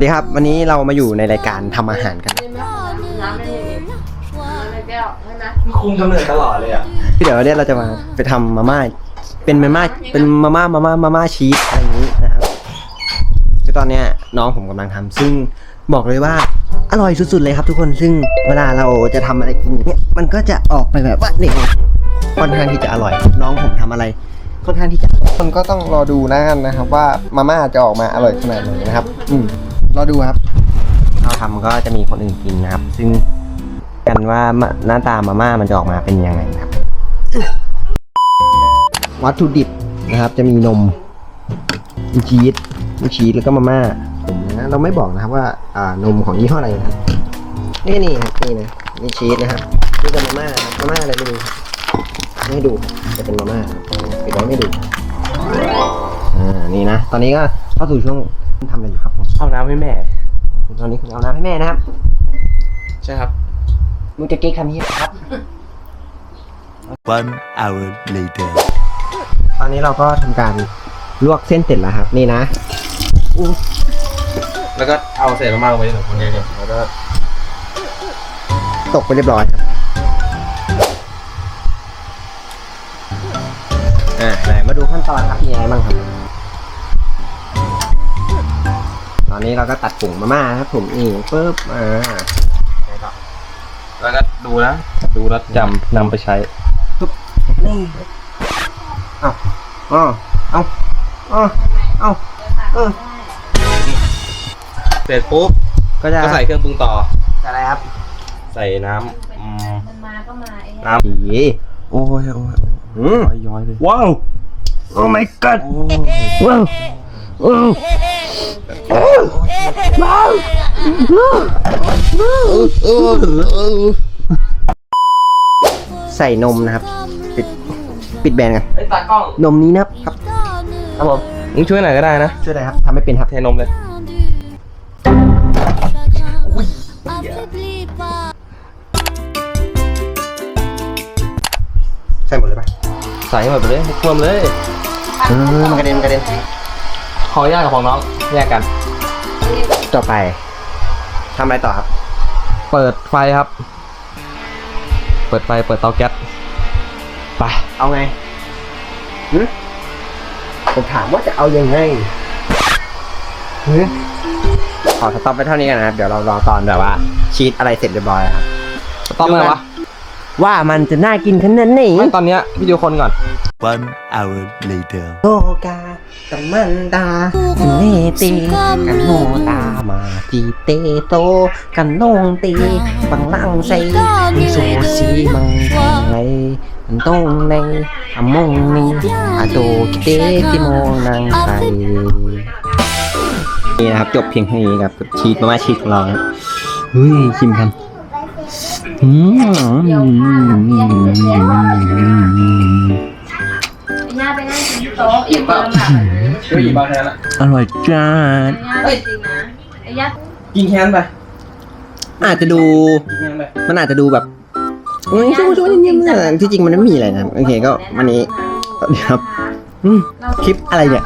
สวัสดีครับ วันนี้เรามาอยู่ในรายการทำอาหารกันน้ำไม่มีในแก้วใช่ไหมคุมกำเนิดตลอดเลยอะเดี๋ยววันนี้เราจะมาไปทำมาม่าเป็นมาม่าเป็นมาม่ามาม่ามาม่าชีสอะไรอย่างนี้นะครับคือตอนเนี้ยน้องผมกำลังทำซึ่งบอกเลยว่าอร่อยสุดๆเลยครับทุกคนซึ่งเวลาเราจะทำอะไรกินเนี่ยมันก็จะออกไปแบบว่าเนี่ยค่อนข้างที่จะอร่อย น้องผมทำอะไร ค่อนข้างที่จะ คนก็ต้องรอดูนะกันนะครับ ว่ามาม่าจะออกมาอร่อยขนาดไหนนะครับ อืม รอดูครับเราทำก็จะมีคนอื่นกินนะครับ ซึ่งกันว่าหน้าตามาม่ามันจะออกมาเป็นยังไงนะครับ วัตถุดิบนะครับ จะมีนมมีชีสมีชีสแล้วก็มาม่าผมนะเราไม่บอกนะครับว่าอ่านมของยี่ห้ออะไรนะครับนี่นี่ครับนี่นะนี่ชีสนะครับนี่จะมาม่าครับมาม่าอะไรไม่รู้ครับไม่ให้ดูจะเป็นมาม่าครับปิดไว้ไม่ดูอ่านี่นะ ตอนนี้ก็เข้าสู่ช่วงทำอะไรอยู่ครับผม เอาน้ำให้แม่ตอนนี้คุณเอาน้ำให้แม่นะครับ ใช่ครับ มึงจะเก๊กคำนี้ครับ One hour later. ตอนนี้เราก็ทำการลวกเส้นเสร็จแล้วครับ นี่นะแล้วก็เอาเศษมาม่าลงไปในหนึ่งคนเดียวแล้วก็ตกไปเรียบร้อยครับอ่าไหนมาดูขั้นตอนครับมีอะไรบ้างครับ นนี้เราก็ตัดผงมาม่าครับผมนี่ปึ๊บอ่าแล้วก็ดูนะ ดูแล้วจำนำไปใช้ปุ๊บนี่เอาเอาเอาเอาเอาเออเสร็จปุ๊บก็จะก็ใส่เครื่องปรุงต่อใส่อะไรครับ ใส่น้ำมมันมาก็มาเองน้สีโอ้ยโอ้ยอืมย้อยเลยว้าวโอ้ my god ว้าวว้าว ใส่นมนะครับ ปิดปิดแบรนด์กันไอ้ตากล้องนมนี้นะครับครับครับผมมึงช่วยหน่อยก็ได้นะช่วยได้ครับทำไม่เป็นครับเทนมเลยใส่หมดเลยปะใส่ให้หมดไปเลยให้ท่วมเลยเออมันกระเด็นมันกระเด็นของย่ากับของน้องแยกกัน ต่อไปทำอะไรต่อครับ เปิดไฟครับ เปิดไฟเปิดเตาแก๊สไปเอาไงหึผมถามว่าจะเอายังไงหึขอสต็อปไปเท่านี้กันนะครับ เดี๋ยวเรารอตอนแบบว่าชีสอะไรเสร็จเรียบร้อยแล้วครับ ต้องเลยวะ ว่ามันจะน่ากินขนาดไหนไม่ตอนเนี้ยวิดีโอคนก่อน One hour later. โตกาตะมันตาเนตีกันโนตามาจีเตโตกันโนงตีบังลังใส่มีโซซีมังไงมันต้องในอมงนีอาโตกิเตติโมนังไทยนี่นะครับจบเพียงเท่านี้ครับกับชีสมาม่าชีสของเรานะเฮ้ยชิมกันอืมย่าไปนั่งกิ นโต๊ะอีกคนค่ะช่วยหยิบมาแทนละอร่อยจัดย่าจริงนะไอ้ย่ากินแค้นไปอาจจะดูกินแค้นไปมันอาจจะดูแบบเอ้ยช่วยช่วยเงียบๆที่จริงมันไม่มีอะไรนะโอเคก็วันนี้ครับอืมคลิปอะไรเนี่ย